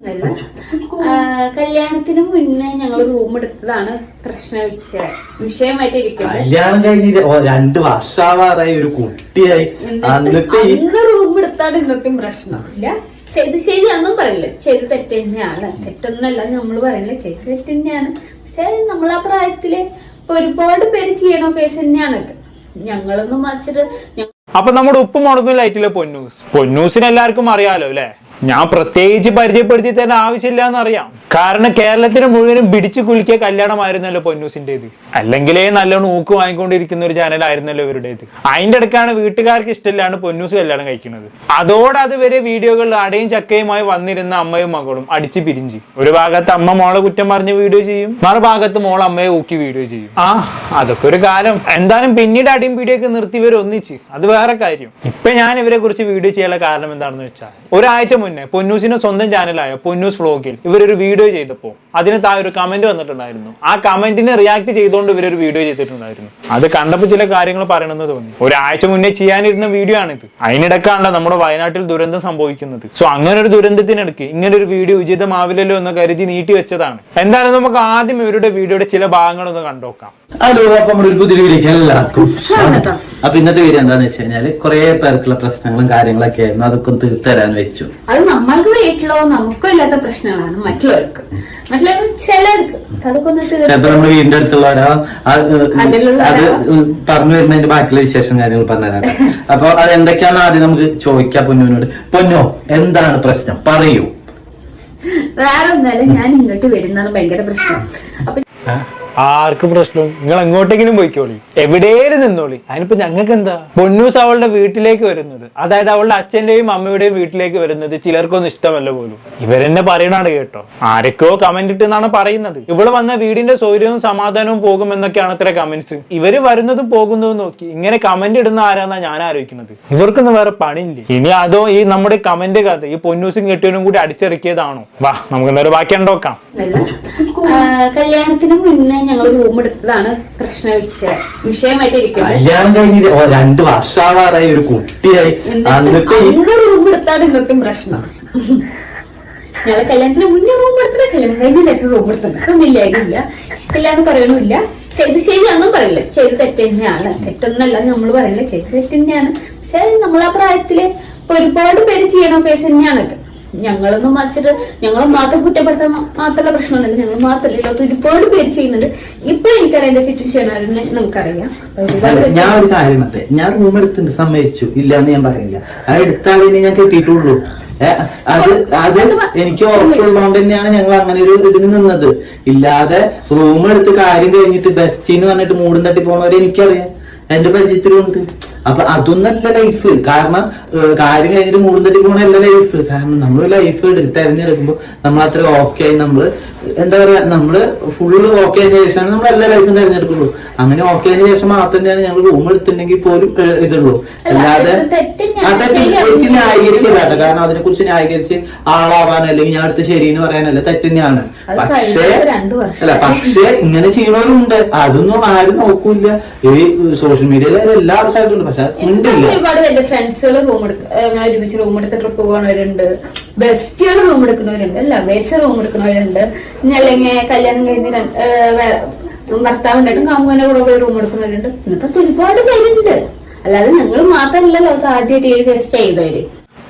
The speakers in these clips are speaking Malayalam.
അല്ല. കല്യാണത്തിന് മുന്നേ ഞങ്ങൾ റൂം എടുത്തതാണ് പ്രശ്ന വിഷയം. വിഷയമായിട്ട് ഇരിക്കുന്നത്. കല്യാണം കഴിഞ്ഞിട്ട് രണ്ട് വർഷാവാറായി ഒരു കുട്ടിയായി. അന്ന് റൂം എടുത്താണ് ഇന്നത്തെ പ്രശ്നം. ഇല്ല. ചെയ്ത് ശരിയാണെന്നും പറയില്ല? ചെയ്ത് തെറ്റ് തന്നെയാണ്. തെറ്റൊന്നല്ല നമ്മൾ പറയുന്നത് ചെയ്ത് തെറ്റ് തന്നെയാണ്. പക്ഷെ നമ്മൾ ആ പ്രായത്തിൽ ഒരുപാട് പേര് ചെയ്യണ കേസ് തന്നെയാണ് ഇത്. ഞങ്ങളൊന്നും വച്ചിട്ട് അപ്പൊ നമ്മുടെ ഉപ്പ് മുടക്കും ലൈറ്റിലെ പൊന്നൂസ്. പൊന്നൂസിന് എല്ലാവർക്കും അറിയാലോ അല്ലെ? ഞാൻ പ്രത്യേകിച്ച് പരിചയപ്പെടുത്തി തന്നെ ആവശ്യമില്ല എന്നറിയാം കാരണം കേരളത്തിന് മുഴുവനും പിടിച്ചു കുലുക്കിയ കല്യാണമായിരുന്നല്ലോ പൊന്നൂസിന്റേത്. അല്ലെങ്കിലേ നല്ലോണം ഊക്ക് വാങ്ങിക്കൊണ്ടിരിക്കുന്ന ഒരു ചാനലായിരുന്നല്ലോ ഇവരുടേത്. അതിന്റെ ഇടയ്ക്കാണ് വീട്ടുകാർക്ക് ഇഷ്ടമില്ലാണ് പൊന്നൂസ് കല്യാണം കഴിക്കുന്നത്. അതോടെ അതുവരെ വീഡിയോകളിൽ അടയും ചക്കയുമായി വന്നിരുന്ന അമ്മയും മകളും അടിച്ച് പിരിഞ്ച്. ഒരു ഭാഗത്ത് അമ്മ മോളെ കുറ്റം പറഞ്ഞ് വീഡിയോ ചെയ്യും മറുഭാഗത്ത് മോൾ അമ്മയെ ഊക്കി വീഡിയോ ചെയ്യും. ആ അതൊക്കെ ഒരു കാലം. എന്തായാലും പിന്നീട് അടിയും പിടിയൊക്കെ നിർത്തി ഇവർ അത് വേറെ കാര്യം. ഇപ്പൊ ഞാൻ ഇവരെ കുറിച്ച് വീഡിയോ ചെയ്യാനുള്ള കാരണം എന്താണെന്ന് വെച്ചാൽ ഒരാഴ്ച മുന്നേ പൊന്നൂസിന്റെ സ്വന്തം ചാനലായ പൊന്നൂസ് വ്ളോഗിൽ ഇവരൊരു വീഡിയോ ചെയ്തപ്പോൾ അതിന് താഴെ ഒരു കമന്റ് വന്നിട്ടുണ്ടായിരുന്നു. ആ കമന്റിനെ റിയാക്ട് ചെയ്തുകൊണ്ട് ഇവരൊരു വീഡിയോ ചെയ്തിട്ടുണ്ടായിരുന്നു. അത് കണ്ടപ്പോൾ ചില കാര്യങ്ങൾ പറയണമെന്ന് തോന്നി. ഒരാഴ്ച മുന്നേ ചെയ്യാനിരുന്ന വീഡിയോ ആണിത്. അതിനിടക്കാണല്ലോ നമ്മുടെ വയനാട്ടിൽ ദുരന്തം സംഭവിക്കുന്നത്. സോ അങ്ങനെ ഒരു ദുരന്തത്തിനിടയ്ക്ക് ഇങ്ങനെ ഒരു വീഡിയോ ഉചിതമാവില്ലല്ലോ എന്ന് കരുതി നീട്ടി വെച്ചതാണ്. എന്തായാലും നമുക്ക് ആദ്യം ഇവരുടെ വീഡിയോയുടെ ചില ഭാഗങ്ങളൊന്ന് കണ്ടോക്കാം. ഹലോ അപ്പൊ നമ്മുടെ ഒരു പുതിയ വീഡിയോക്ക് എല്ലാവർക്കും സ്വാഗതം. അപ്പൊ ഇന്നത്തെ വീഡിയോ എന്താന്ന് വെച്ച് കഴിഞ്ഞാൽ കുറെ പേർക്കുള്ള പ്രശ്നങ്ങളും കാര്യങ്ങളൊക്കെ ആയിരുന്നു. അതൊക്കെ ഒന്ന് തീർത്തരാൻ വെച്ചു. അത് നമ്മൾക്ക് വീട്ടിലോ നമുക്കോ ഇല്ലാത്ത പ്രശ്നങ്ങളാണ് മറ്റുള്ളവർക്ക്. മറ്റുള്ളവർക്ക് ചിലർക്ക്. അതൊക്കെ ഒന്ന് ചിലപ്പോ നമ്മുടെ വീടിന്റെ അടുത്തുള്ളവരോ അത് അത് പറഞ്ഞു വരുന്നതിന്റെ ബാക്കിയുള്ള വിശേഷം കാര്യങ്ങൾ പറഞ്ഞുതരാം അപ്പൊ അത് എന്തൊക്കെയാണെന്ന് ആദ്യം നമുക്ക് ചോദിക്കാം പൊന്നുവിനോട്. പൊന്നോ എന്താണ് പ്രശ്നം? പറയൂ. വേറെ ഒന്നല്ല ഞാൻ ഇങ്ങോട്ട് വരുന്നതാണ് ഭയങ്കര പ്രശ്നം. അപ്പൊ ആർക്ക് പ്രശ്നവും നിങ്ങൾ എങ്ങോട്ടെങ്കിലും പോയിക്കോളി. എവിടെയും നിന്നോളി. അതിനിപ്പോ ഞങ്ങൾക്ക് എന്താ? പൊന്നൂസ് അവളുടെ വീട്ടിലേക്ക് വരുന്നത്. അതായത് അവളുടെ അച്ഛന്റെയും അമ്മയുടെയും വീട്ടിലേക്ക് വരുന്നത് ചിലർക്കൊന്നും ഇഷ്ടമല്ല പോലും. ഇവരെന്നെ പറയണാണ് കേട്ടോ. ആരൊക്കെയോ കമന്റ് ഇട്ടെന്നാണ് പറയുന്നത്. ഇവൾ വന്ന വീടിന്റെ സൗകര്യവും സമാധാനവും പോകും എന്നൊക്കെയാണ് അത്ര കമന്റ്സ് ഇവർ വരുന്നതും പോകുന്നതും നോക്കി. ഇങ്ങനെ കമന്റ് ഇടുന്ന ആരാന്നാ ഞാൻ ആലോചിക്കുന്നത്. ഇവർക്കൊന്നും വേറെ പണിയില്ലേ? ഇനി അതോ ഈ നമ്മുടെ കമന്റ് കഥ ഈ പൊന്നൂസും കെട്ടിയവനും കൂടി അടിച്ചിറക്കിയതാണോ? വാ നമുക്ക് നേരെ ബാക്കി ഉണ്ടോക്കാം. കല്യാണത്തിന് മുന്നേ ഞങ്ങൾ റൂം എടുത്തതാണ് പ്രശ്ന വിഷയം വിഷയമായിട്ട് ഇരിക്കുന്നത് കല്യാണം രണ്ട് വർഷാവാറായി ഒരു കുട്ടിയായി. റൂം എടുത്താണ് ഇന്നത്തെ പ്രശ്നം. ഞങ്ങൾ കല്യാണത്തിന് മുന്നേ റൂം എടുത്തത്. കല്യാണം കഴിഞ്ഞ റൂം എടുത്തത് ഒന്നില്ലായിരുന്നില്ല കല്യാണം പറയണില്ല ചെയ്ത് ശരിയാണെന്നും പറയില്ല. ചെയ്ത് തെറ്റ് തന്നെയാണ്. തെറ്റൊന്നല്ല നമ്മൾ പറയില്ല ചെയ്ത് തെറ്റ് തന്നെയാണ്. പക്ഷെ നമ്മളാ പ്രായത്തിൽ ഒരുപാട് പേര് ചെയ്യണ കേസ് തന്നെയാണത്. ഞങ്ങളൊന്നും വച്ചിട്ട് ഞങ്ങൾ മാത്രം കുറ്റപ്പെടുത്താൻ മാത്രമുള്ള പ്രശ്നമൊന്നുമില്ല. ഞങ്ങൾ മാത്രമല്ല ലോകത്ത് ഒരുപാട് പേര് ചെയ്യുന്നുണ്ട് ഇപ്പൊ എനിക്കറിയാം എന്റെ ചുറ്റും ചെയ്യണവരെ നമുക്കറിയാം. ഞാൻ ഒരു കാര്യം പറഞ്ഞേ ഞാൻ റൂം എടുത്തിട്ട് സമ്മതിച്ചു. ഇല്ല എന്ന് ഞാൻ പറയില്ല. ആ എടുത്താലേ ഞാൻ കിട്ടിയിട്ടുള്ളൂ. അത് അത് എനിക്ക് ഉറപ്പുള്ളതുകൊണ്ട് തന്നെയാണ് ഞങ്ങൾ അങ്ങനെ ഒരു ഇതിന് നിന്നത്. ഇല്ലാതെ റൂം എടുത്ത് കാര്യം കഴിഞ്ഞിട്ട് ബെസ്റ്റ് എന്ന് പറഞ്ഞിട്ട് മൂടും തട്ടി പോണവരെ എനിക്കറിയാം. എന്റെ പരിചയത്തിലുണ്ട്. അപ്പൊ അതൊന്നല്ല ലൈഫ് കാരണം കാര്യം കഴിഞ്ഞിട്ട് മൂടും തട്ടി പോണല്ല ലൈഫ് കാരണം നമ്മൾ ലൈഫ് തെരഞ്ഞെടുക്കുമ്പോൾ നമ്മൾ അത്ര ഓക്കെ ആയി നമ്മൾ എന്താ പറയാ നമ്മൾ ഫുള്ള് ഓക്കെ ആയതിനു ശേഷമാണ് നമ്മൾ എല്ലാ ലൈഫും തെരഞ്ഞെടുക്കുള്ളൂ. അങ്ങനെ ഓക്കെ ആയതിനു ശേഷം മാത്രം തന്നെയാണ് ഞങ്ങൾ റൂം എടുത്തിട്ടുണ്ടെങ്കിൽ പോലും ഇതുള്ളൂ. അല്ലാതെ അതൊക്കെ എനിക്ക് ന്യായീകരിക്കില്ല കേട്ടോ. കാരണം അതിനെ കുറിച്ച് ന്യായീകരിച്ച് ആളാവാനോ അല്ലെങ്കിൽ ഞാൻ അടുത്ത് ശരി എന്ന് പറയാനല്ല തെറ്റന്നെയാണ് പക്ഷേ. അല്ല പക്ഷേ ഇങ്ങനെ ചെയ്യണവരുണ്ട്. അതൊന്നും ആരും നോക്കൂല ഈ സോഷ്യൽ മീഡിയയിൽ എല്ലാ ആൾക്കാരുണ്ട് പക്ഷെ ഒരുപാട് എന്റെ ഫ്രണ്ട്സുകൾ റൂം എടുക്ക ഞാൻ ഒരുമിച്ച് റൂം എടുത്ത് ട്രിപ്പ് പോകുന്നവരുണ്ട് ബെസ്റ്റുകൾ റൂം എടുക്കുന്നവരുണ്ട്. അല്ല വേച്ച റൂം എടുക്കുന്നവരുണ്ട്. ഇനി അല്ലെങ്കിൽ കല്യാണം കഴിഞ്ഞ് രണ്ട്- ഏഹ് വേ- ഭർത്താവ് ഉണ്ടായിട്ടും കാമുകന്റെ കൂടെ പോയി റൂം എടുക്കുന്നവരുണ്ട്. ഇന്നത്തെ ഒരുപാട് പേരുണ്ട്. അല്ലാതെ ഞങ്ങൾ മാത്രമല്ല ലോകത്ത് ആദ്യമായിട്ട് ഏഴ് ഗസ്റ്റ് ചെയ്തവര്.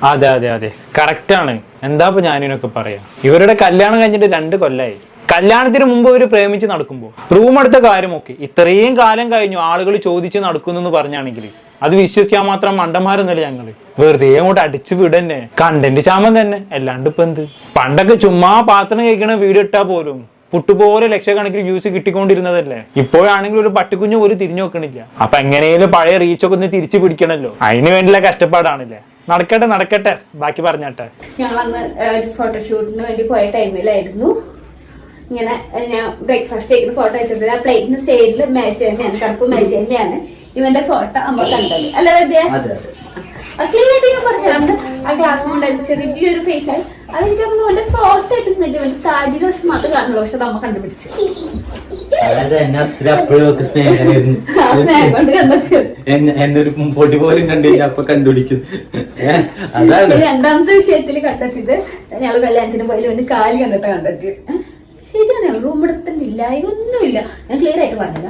അതെ അതെ അതെ. കറക്റ്റ് ആണ്. എന്താ ഇപ്പൊ ഞാനിനൊക്കെ പറയാം? ഇവരുടെ കല്യാണം കഴിഞ്ഞിട്ട് രണ്ട് കൊല്ലായി. കല്യാണത്തിന് മുമ്പ് അവർ പ്രേമിച്ച് നടക്കുമ്പോൾ റൂം എടുത്ത കാര്യമൊക്കെ ഇത്രയും കാലം കഴിഞ്ഞു ആളുകൾ ചോദിച്ച് നടക്കുന്നു എന്ന് പറഞ്ഞാണെങ്കിൽ അത് വിശ്വസിക്കാൻ മാത്രം മണ്ടന്മാരൊന്നുമില്ല ഞങ്ങൾ. വെറുതെ അങ്ങോട്ട് അടിച്ചു വിടന്നെ. കണ്ടന്റ് ക്ഷാമം തന്നെ. അല്ലാണ്ട് ഇപ്പൊ എന്ത്? പണ്ടൊക്കെ ചുമ്മാ പാത്രം കഴിക്കണ വീഡിയോ ഇട്ടാ പോലും പുട്ടുപോലെ ലക്ഷക്കണക്കിന് വ്യൂസ് കിട്ടിക്കൊണ്ടിരുന്നതല്ലേ? ഇപ്പോഴാണെങ്കിൽ ഒരു പട്ടിക്കുഞ്ഞ് ഒരു തിരിഞ്ഞു നോക്കണില്ല. അപ്പൊ എങ്ങനെയും പഴയ റീച്ചൊക്കെ ഒന്ന് തിരിച്ചു പിടിക്കണല്ലോ. അതിന് വേണ്ടിയുള്ള കഷ്ടപ്പാടാണല്ലേ? നടക്കട്ടെ നടക്കട്ടെ. ബാക്കി പറഞ്ഞാട്ടെ. ഞങ്ങൾ അന്ന് ഒരു ഫോട്ടോഷൂട്ടിന് വേണ്ടി പോയ ടൈമിലായിരുന്നു ഇങ്ങനെ ഞാൻ ബ്രേക്ക്ഫാസ്റ്റ് കഴിക്കുന്ന ഫോട്ടോ വെച്ചത് ആ പ്ലേറ്റിന് സൈഡിൽ മേശ തന്നെയാണ് കറുപ്പ് മേശ തന്നെയാണ്. ഇവന്റെ ഫോട്ടോ അമ്മ കണ്ടത്. അല്ല ബേബിയ ക്ലിയർ ആയിട്ട് ഞാൻ പറഞ്ഞു അന്ന് ആ ഗ്ലാസ് കൊണ്ടായിരുന്നു ചെറിയൊരു ഫേഷ്യൽ അതെനിക്ക് അമ്മ അവന്റെ ഫോട്ടോ എടുക്കുന്നില്ല അവന്റെ താടിയുടെ വശം മാത്രം കാണുള്ളൂ പക്ഷെ നമ്മ കണ്ടുപിടിച്ചു. അതായത് എന്നെ അത്ര അപ്പോഴും ഒക്കെ സ്നേഹമായിരുന്നു. ആ സ്നേഹം കൊണ്ട് കണ്ടെത്തിയത് എന്നെ എന്നെ ഒരു പൊടി പോലും കണ്ടില്ല. അപ്പൊ കണ്ടുപിടിക്കും. രണ്ടാമത്തെ വിഷയത്തിൽ കണ്ടെത്തിയത്. ഞങ്ങൾ കല്യാണത്തിന് പോയാലും കാലി കാൽ കണ്ടിട്ട് കണ്ടെത്തിയത്? ശരിയാണ് റൂം എടുത്തിട്ടില്ല ഒന്നുമില്ല ഞാൻ ക്ലിയർ ആയിട്ട് പറഞ്ഞത്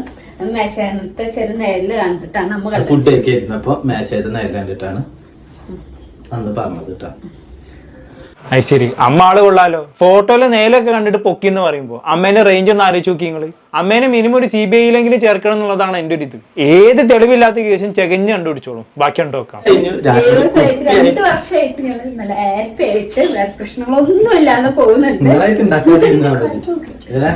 മേശത്തെ ചെറു നേരിൽ കണ്ടിട്ടാണ് നമ്മൾ ഫുഡ് ഒക്കെ ആയിരുന്നു. അപ്പൊ മേശയത് നേരിൽ കണ്ടിട്ടാണ് അന്ന് പറഞ്ഞത് കേട്ടോ. അത് ശരി. അമ്മ ആൾ കൊള്ളാലോ. ഫോട്ടോയിൽ നേലൊക്കെ കണ്ടിട്ട് പൊക്കി എന്ന് പറയുമ്പോ അമ്മേനെ റേഞ്ച് ഒന്ന് ആലോചിച്ച് നോക്കി നിങ്ങൾ. അമ്മേനെ മിനിമം ഒരു സി ബി ഐയിലെങ്കിലും ചേർക്കണം എന്നുള്ളതാണ് എന്റെ ഒരു ഇത്. ഏത് തെളിവില്ലാത്ത കേസും ചെകഞ്ഞ് കണ്ടുപിടിച്ചോളും. ബാക്കി ഉണ്ടോക്കാം കഴിഞ്ഞു. രണ്ട് വർഷമായിട്ട് ഞങ്ങൾ നല്ല ഹാപ്പി ആയിട്ട് വേറെ പ്രശ്നങ്ങളൊന്നും ഇല്ലാതെ പോകുന്നുണ്ട്. നിങ്ങളായിട്ട് ഉണ്ടാക്കാതിരുന്നാ മതി. ഏ?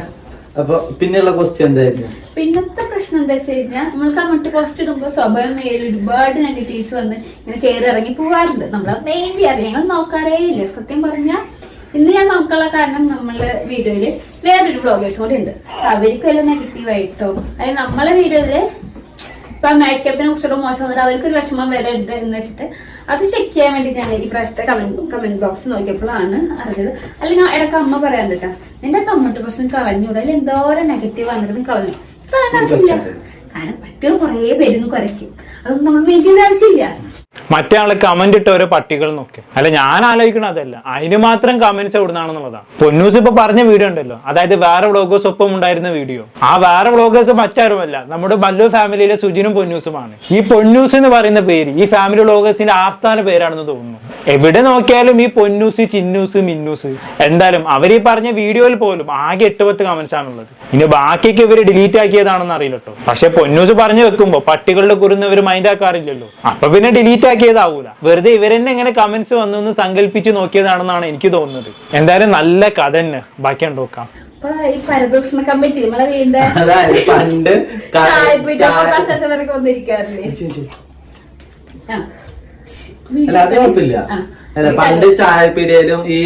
അപ്പൊ പിന്നെയുള്ള ക്വസ്റ്റ്യൻ എന്തായിരുന്നു? പിന്നത്തെ പ്രശ്നം എന്താ വെച്ച് കഴിഞ്ഞാൽ നമ്മൾക്ക് ആ മുട്ട പോസ്റ്റ് ഇടുമ്പോൾ സ്വഭാവം മേൽ ഒരുപാട് നെഗറ്റീവ്സ് വന്ന് ഇങ്ങനെ കയറി ഇറങ്ങി പോവാറുണ്ട്. നമ്മൾ മെയിൻലി ചെയ്യാറ് ഞങ്ങൾ നോക്കാറേ ഇല്ല. സത്യം പറഞ്ഞാൽ ഇന്ന് ഞാൻ നോക്കാനുള്ള കാരണം നമ്മളെ വീഡിയോയിൽ വേറൊരു ബ്ലോഗേഴ്സ് കൂടി ഉണ്ട്. അവർക്ക് വല്ല നെഗറ്റീവ് ആയിട്ടോ അതായത് നമ്മളെ വീഡിയോയിൽ ഇപ്പൊ മേക്കപ്പിനെ കുറിച്ചുള്ള മോശം വന്നിട്ട് അവർക്ക് ഒരു വിഷമം വരരുത് എന്ന് വെച്ചിട്ട് അത് ചെക്ക് ചെയ്യാൻ വേണ്ടി ഞാൻ ഈ പ്രാവശ്യത്തെ കമന്റ് കമന്റ് ബോക്സ് നോക്കിയപ്പോഴാണ് അറിഞ്ഞത്. അല്ലെങ്കിൽ ഇടയ്ക്ക് അമ്മ പറയാൻ കേട്ടാ നിന്റെ കമന്റ് പ്രശ്നം കളഞ്ഞൂടെ? അതിൽ എന്തോരം നെഗറ്റീവ് വന്നിട്ടും നീ കളഞ്ഞു കളയേണ്ട ആവശ്യമില്ല കാരണം പട്ടികൾ കുറേ പേരുന്ന് കുറയ്ക്കും അതൊന്നും നമ്മൾ മെയിൻ ചെയ്യേണ്ട ആവശ്യമില്ല. മറ്റേ ആൾ കമന്റ് ഇട്ട ഓരോ പട്ടികൾ നോക്കി. അല്ല ഞാൻ ആലോചിക്കണം അതല്ല. അതിന് മാത്രം കമന്റ്സ് എവിടുന്നാണെന്നുള്ളതാണ് പൊന്നൂസ് ഇപ്പൊ പറഞ്ഞ വീഡിയോ ഉണ്ടല്ലോ. അതായത് വേറെ വ്ളോഗേഴ്സ് ഒപ്പം ഉണ്ടായിരുന്ന വീഡിയോ ആ വേറെ വ്ളോഗേഴ്സ് മറ്റാരുമല്ല. നമ്മുടെ ബല്ലു ഫാമിലിയിലെ സുജിനും പൊന്നൂസുമാണ്. ഈ പൊന്നൂസ് എന്ന് പറയുന്ന പേര് ഈ ഫാമിലി വ്ളോഗേഴ്സിന്റെ ആസ്ഥാന പേരാണെന്ന് തോന്നുന്നു. എവിടെ നോക്കിയാലും ഈ പൊന്നൂസ് ചിന്നൂസ് മിന്നൂസ്. എന്തായാലും അവർ ഈ പറഞ്ഞ വീഡിയോയിൽ പോലും ആകെ എട്ട് പത്ത് കമന്റ്സ് ആണുള്ളത്. ഇനി ബാക്കിയൊക്കെ ഇവർ ഡിലീറ്റ് ആക്കിയതാണെന്ന് അറിയില്ലട്ടോ പക്ഷെ പൊന്നൂസ് പറഞ്ഞു വെക്കുമ്പോ പട്ടികളുടെ കുറുന്ന് ഇവർ മൈൻഡ് ആക്കാറില്ലല്ലോ. അപ്പൊ പിന്നെ ഡിലീറ്റ് ആക്കിയതാവൂല. വെറുതെ ഇവരെന്നെ എങ്ങനെ കമന്റ്സ് വന്നു എന്ന് സങ്കല്പിച്ച് നോക്കിയതാണെന്നാണ് എനിക്ക് തോന്നുന്നത്. എന്തായാലും നല്ല കഥ തന്നെ. ബാക്കി നോക്കാം. പണ്ട് ചായപ്പീടിയിലും ചായപ്പീടിയയിലും ഈ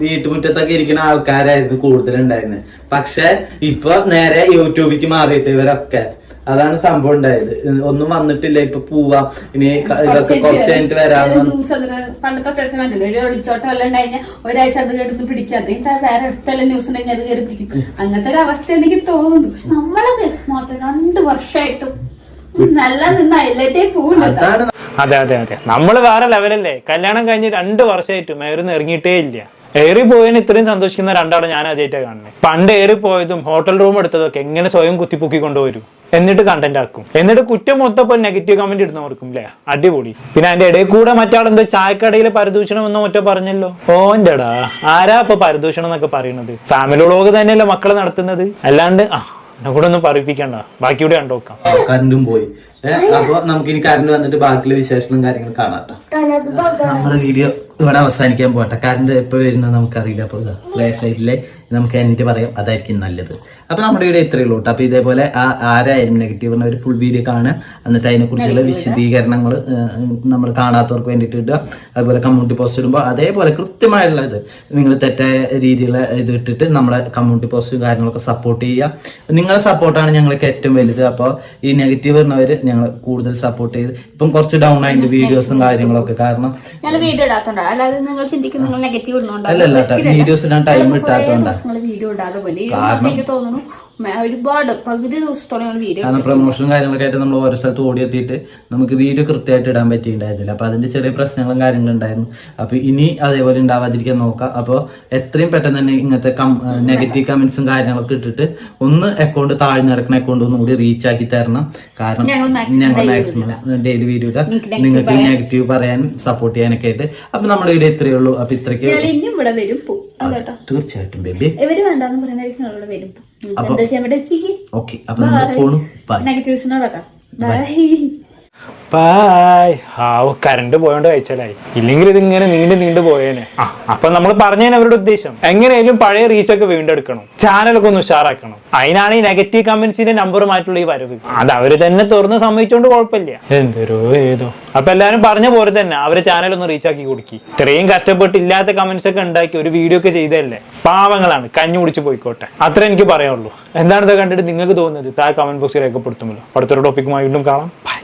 വീട്ടുമുറ്റത്തൊക്കെ ഇരിക്കുന്ന ആൾക്കാരായിരുന്നു കൂടുതലുണ്ടായിരുന്നത്. പക്ഷെ ഇപ്പൊ നേരെ യൂട്യൂബിലേക്ക് മാറിയിട്ട് ഇവരൊക്കെ അതാണ് സംഭവം ഉണ്ടായത്. ഒന്നും വന്നിട്ടില്ല. ഇപ്പൊ പോവാ. ഇനി ഇതൊക്കെ കുറച്ച് കഴിഞ്ഞിട്ട് വരാം ഒരു ദിവസം അതിന് പണ്ടത്തെ ചർച്ച ഒരു ഒളിച്ചോട്ടം എല്ലാം ഉണ്ടായിരുന്ന ഒരാഴ്ച അത് കേട്ട് പിടിക്കാത്ത. എന്നിട്ട് ആ വേറെ അടുത്തെല്ലാം ന്യൂസ് ഉണ്ടെങ്കിൽ അത് കയറി പിടിക്കും. അങ്ങനത്തെ ഒരു അവസ്ഥ എനിക്ക് തോന്നുന്നു. പക്ഷെ നമ്മളത് മാത്രം രണ്ട് വർഷമായിട്ടും നല്ല നിന്ന് അതിലേറ്റേ പോകുന്നു അതെ അതെ അതെ. നമ്മൾ വേറെ ലെവലല്ലേ കല്യാണം കഴിഞ്ഞ് രണ്ട് വർഷമായിട്ടും മേരുന്ന് ഇറങ്ങിയിട്ടേ ഇല്ല. ഏറി പോയതിന് ഇത്രയും സന്തോഷിക്കുന്ന രണ്ടാളെ ഞാൻ ആദ്യമായിട്ടാണ് കാണുന്നത്. പണ്ട് ഏറി പോയതും ഹോട്ടൽ റൂം എടുത്തതൊക്കെ എങ്ങനെ സ്വയം കുത്തിപ്പൊക്കി കൊണ്ടുവരും എന്നിട്ട് കണ്ടന്റ് ആക്കും. എന്നിട്ട് കുറ്റം മൊത്തം നെഗറ്റീവ് കമന്റ് ഇടുന്നവർക്കും അല്ലേ അടിപൊളി. പിന്നെ അതിന്റെ ഇടയിൽ കൂടെ മറ്റാളെന്തോ ചായക്കടയിൽ പരദൂഷണം എന്നോ മറ്റോ പറഞ്ഞല്ലോ? ഓന്റെടാ ആരാ ഇപ്പൊ പരദൂഷണം എന്നൊക്കെ പറയണത്? ഫാമിലി വ്ളോഗ് തന്നെയല്ലേ മക്കളെ നടത്തുന്നത്? അല്ലാണ്ട് ആ എന്നെ കൂടെ ഒന്നും പറയിപ്പിക്കണ്ട. ബാക്കി കൂടെ കണ്ടോക്കാം കറണ്ടും പോയി. അപ്പൊ നമുക്ക് ഇനി കറണ്ട് വന്നിട്ട് ബാക്കിയുള്ള വിശേഷങ്ങളും കാര്യങ്ങളും കാണാട്ടോ നമ്മുടെ വീഡിയോ ഇവിടെ അവസാനിക്കാൻ പോട്ടെ. കറണ്ട് എപ്പോൾ വരുന്നത് നമുക്കറിയില്ല അപ്പോൾ ഫ്ലാഷ് ലൈറ്റിലെ നമുക്ക് എന്റെ പറയാം. അതായിരിക്കും നല്ലത്. അപ്പോൾ നമ്മുടെ ഇവിടെ ഇത്രയേ ഉള്ളൂ കേട്ടോ. അപ്പോൾ ഇതേപോലെ ആ ആരായാലും നെഗറ്റീവ് പറഞ്ഞ ഒരു ഫുൾ വീഡിയോ കാണുക. എന്നിട്ട് അതിനെക്കുറിച്ചുള്ള വിശദീകരണങ്ങൾ നമ്മൾ കാണാത്തവർക്ക് വേണ്ടിയിട്ട് ഇടുക. അതുപോലെ കമ്മ്യൂണിറ്റി പോസ്റ്റ് ഇടുമ്പോൾ അതേപോലെ കൃത്യമായുള്ള ഇത് നിങ്ങൾ തെറ്റായ രീതിയിലുള്ള ഇത് ഇട്ടിട്ട് നമ്മളെ കമ്മ്യൂണിറ്റി പോസ്റ്റും കാര്യങ്ങളൊക്കെ സപ്പോർട്ട് ചെയ്യുക. നിങ്ങളെ സപ്പോർട്ടാണ് ഞങ്ങൾക്ക് ഏറ്റവും വലുത്. അപ്പോൾ ഈ നെഗറ്റീവ് പറഞ്ഞവർ ഞങ്ങൾ കൂടുതൽ സപ്പോർട്ട് ചെയ്ത്. ഇപ്പം കുറച്ച് ഡൗൺ ആയിട്ട് വീഡിയോസും കാര്യങ്ങളൊക്കെ. കാരണം വീഡിയോ ഇടാത്തോണ്ടാ അല്ലാതെ നിങ്ങൾ ചിന്തിക്കുന്ന നിങ്ങൾ നെഗറ്റീവ് അല്ലല്ല വീഡിയോസ് ഇടാൻ ടൈം ഇട്ടാത്തോണ്ടാ. വീഡിയോ ഇടാതെ പോലെ എനിക്ക് തോന്നുന്നു ഒരുപാട് പകുതി ദിവസത്തോളം ഞങ്ങൾ വീഡിയോ കാരണം പ്രൊമോഷനും കാര്യങ്ങളൊക്കെ ആയിട്ട് നമ്മൾ ഓരോ സ്ഥലത്ത് ഓടിയെത്തിയിട്ട് നമുക്ക് വീഡിയോ കൃത്യമായിട്ട് ഇടാൻ പറ്റിയിട്ടുണ്ടായിരുന്നില്ല. അപ്പൊ അതിന്റെ ചെറിയ പ്രശ്നങ്ങളും കാര്യങ്ങളും ഉണ്ടായിരുന്നു. അപ്പൊ ഇനി അതേപോലെ ഉണ്ടാവാതിരിക്കാൻ നോക്കാം അപ്പോൾ എത്രയും പെട്ടെന്ന് തന്നെ ഇങ്ങനത്തെ നെഗറ്റീവ് കമന്റ്സും കാര്യങ്ങളൊക്കെ ഇട്ടിട്ട് ഒന്ന് അക്കൗണ്ട് താഴ്ന്നു കിടക്കുന്ന അക്കൗണ്ട് ഒന്നും കൂടി റീച്ച് ആക്കി തരണം. കാരണം ഞങ്ങൾ മാക്സിമം ഡെയിലി വീഡിയോ ഇടാം. നിങ്ങൾക്ക് നെഗറ്റീവ് പറയാനും സപ്പോർട്ട് ചെയ്യാനൊക്കെ ആയിട്ട്. അപ്പൊ നമ്മുടെ വീഡിയോ ഇത്രയേ ഉള്ളൂ. അപ്പൊ ഇത്രയ്ക്ക് ഇവിടെ വരും. തീർച്ചയായിട്ടും ബേബി. ഇവർ വേണ്ടെന്ന് പറയുന്നതായിരിക്കും വരും. എന്താ ചെയ്യാൻ ഓക്കെ അപ്പൊ നെഗറ്റീവ്സിനോടൊക്കെ ബൈ ബായ് ആ കറണ്ട് പോയോണ്ട് കഴിച്ചാലായി ഇല്ലെങ്കിൽ ഇത് ഇങ്ങനെ നീണ്ടു നീണ്ടു പോയേനെ. ആ അപ്പൊ നമ്മൾ പറഞ്ഞതിന് അവരുടെ ഉദ്ദേശം. എങ്ങനെയായാലും പഴയ റീച്ച് ഒക്കെ വീണ്ടെടുക്കണം. ചാനലൊക്കെ ഒന്ന് ഉഷാറാക്കണം. അതിനാണ് ഈ നെഗറ്റീവ് കമന്റ്സിന്റെ നമ്പറുമായിട്ടുള്ള ഈ വരവ്. അത് അവർ തന്നെ തുറന്ന് സമ്മതിച്ചോണ്ട് കുഴപ്പമില്ല. എന്തൊരു ഏതോ. അപ്പൊ എല്ലാരും പറഞ്ഞ പോലെ തന്നെ അവർ ചാനൽ ഒന്ന് റീച്ച് ആക്കി കൊടുക്കി. ഇത്രയും കഷ്ടപ്പെട്ട് ഇല്ലാത്ത കമന്റ്സ് ഒക്കെ ഉണ്ടാക്കി ഒരു വീഡിയോ ഒക്കെ ചെയ്തതല്ലേ? പാവങ്ങളാണ്. കഞ്ഞു കുടിച്ച് പോയിക്കോട്ടെ. അത്ര എനിക്ക് പറയാനുള്ളൂ. എന്താണ് ഇത് കണ്ടിട്ട് നിങ്ങൾക്ക് തോന്നുന്നത്? താഴെ കമന്റ് ബോക്സിൽ രേഖപ്പെടുത്തുമല്ലോ. അടുത്തൊരു ടോപ്പിക്കുമായി വീണ്ടും കാണാം. ബൈ